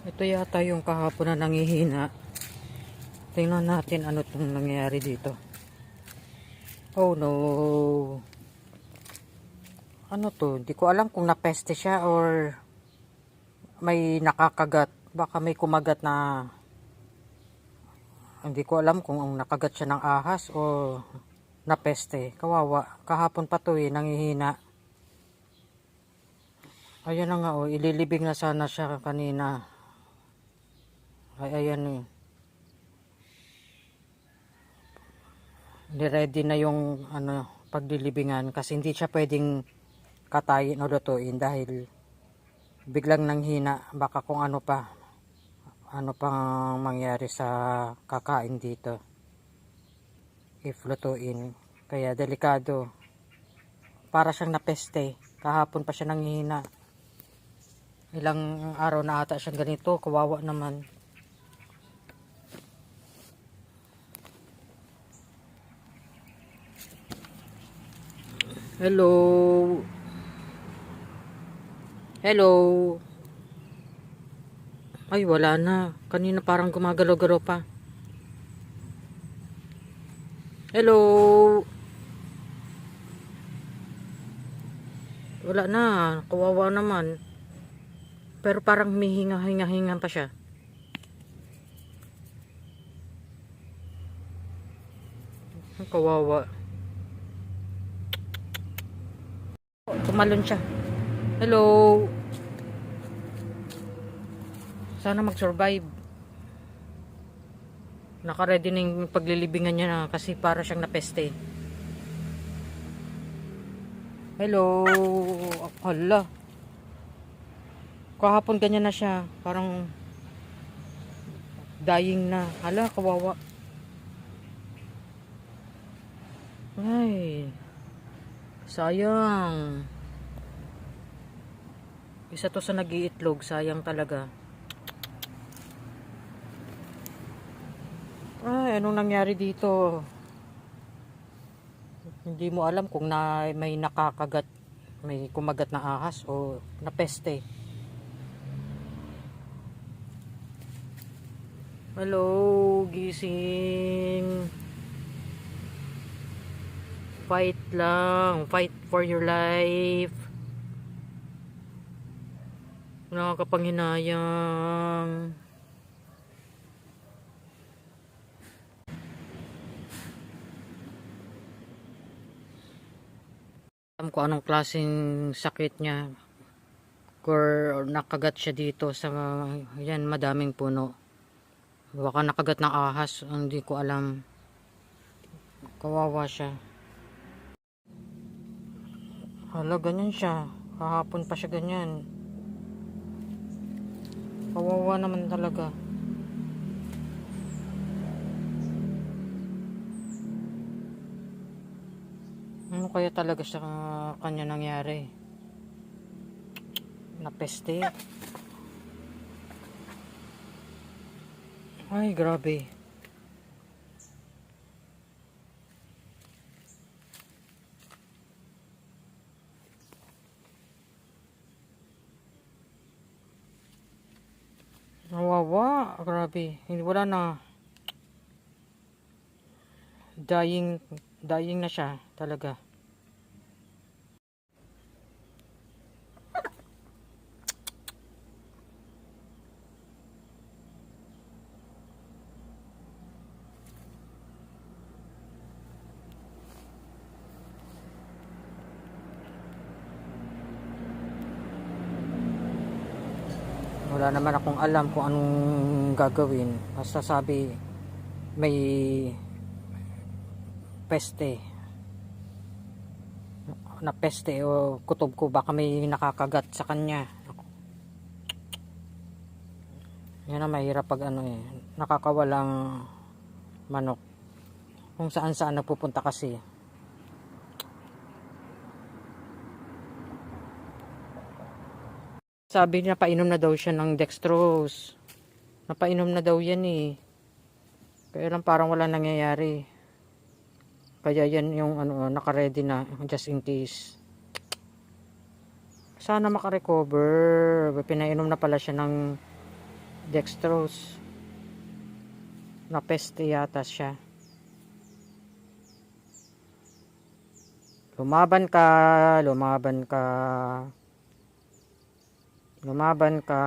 Ito yata yung kahapon na nangihina. Tingnan natin ano itong nangyayari dito. Oh no. Ano to? Hindi ko alam kung napeste siya or may nakakagat. Baka may kumagat na hindi ko alam kung nakagat siya ng ahas o napeste. Kawawa. Kahapon pa to eh, nangihina. Ayan na nga oh, ililibing na sana siya kanina. Ay, ayan eh. Niready na yung ano, paglilibingan kasi hindi siya pwedeng katayin o lutuin dahil biglang nanghina. Baka kung ano pa ano pang mangyari sa kakain dito. If lutuin. Kaya delikado. Para siyang napeste. Kahapon pa siya nanghina ilang araw na ata siyang ganito. Kawawa naman hello. Hello. Ay wala na. Kanina parang gumagalaw-galaw pa. Hello. Wala na. Kawawa naman. Pero parang may hinga-hinga-hinga pa siya. Ang kawawa. Tumalon siya. Hello. Sana mag-survive. Naka-ready na yung paglilibingan niya na kasi para siyang napeste. Hello. Hala. Kahapon ganyan na siya. Parang dying na. Hala, kawawa. Ay. Sayang. Isa to sa nag-iitlog. Sayang talaga. Ay, anong nangyari dito? Hindi mo alam kung na may nakakagat, may kumagat na ahas o napeste. Hello, gising. Fight lang. Fight for your life. Nakakapanghinayang. Alam ko anong klaseng sakit niya. Or nakagat siya dito sa, yan, madaming puno. Baka nakagat ng ahas, hindi ko alam. Kawawa siya. Hala, ganyan siya. Kahapon pa siya ganyan. Kawawa naman talaga. Ano kaya talaga sa kanya nangyari? Napeste. Ay, grabe. Nawawa. Grabe. Hindi wala na. Dying, dying na siya talaga. Wala naman akong alam kung anong gagawin. Basta sabi may peste. Na peste o kutob ko baka may nakakagat sa kanya. Yan na mahirap pag ano eh nakakawalang manok. Kung saan saan napupunta kasi Sabi niya painom na daw siya ng dextrose. Napainom na daw yan eh. Kaya lang parang wala nangyayari. Kaya yan yung ano, naka-ready na just in case. Sana makarecover. Pinainom na pala siya ng dextrose. Napeste yata siya. Lumaban ka, lumaban ka. Lumaban ka.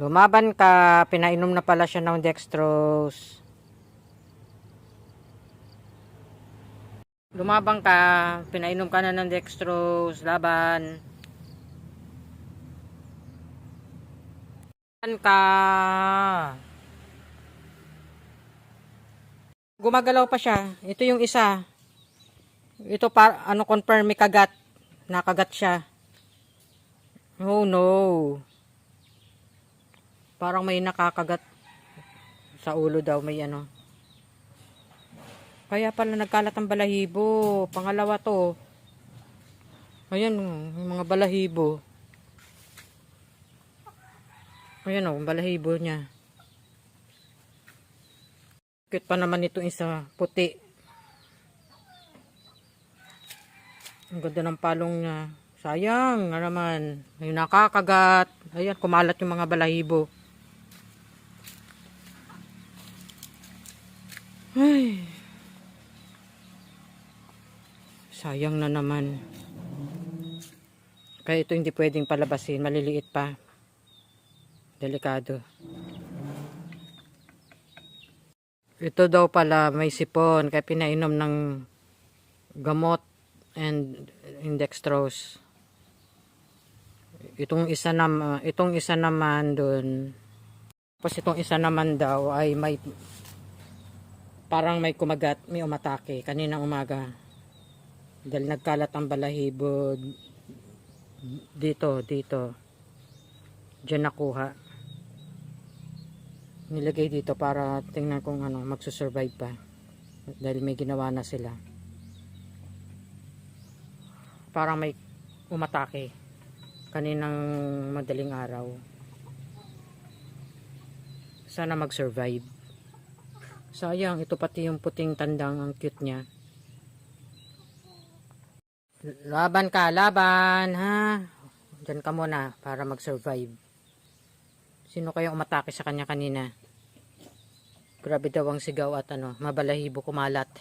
Lumaban ka, pinainom na pala siya ng dextrose. Lumabang ka, pinainom ka na ng dextrose, laban. Laban ka. Gumagalaw pa siya. Ito yung isa. Ito pa, ano confirm may kagat. Nakagat siya. Oh no. Parang may nakakagat sa ulo daw, may ano. Kaya pala nagkalat ang balahibo. Pangalawa to. Ayan, oh, yung mga balahibo. Ayan o, oh, balahibo niya. Cute pa naman ito isa, puti. Ang ganda ng palong niya. Sayang nga naman. Yung nakakagat. Ayan, kumalat yung mga balahibo. Ay. Sayang na naman. Kaya ito hindi pwedeng palabasin. Maliliit pa. Delikado. Ito daw pala may sipon. Kaya pinainom ng gamot and indextrose. Itong isa naman, itong isa naman doon. Tapos itong isa naman daw ay may parang may kumagat, may umatake kaninang umaga. Dahil nagkalat ang balahibo dito, dito. Diyan nakuha. Nilagay dito para tingnan kung ano, magsusurvive pa. Dahil may ginawa na sila. Parang may umatake kaninang madaling araw. Sana mag-survive. Sayang, ito pati yung puting tandang ang cute niya. Laban ka, laban, ha? Diyan ka muna para mag-survive. Sino kaya umatake sa kanya kanina? Grabe daw ang sigaw at ano, mabalahibo kumalat.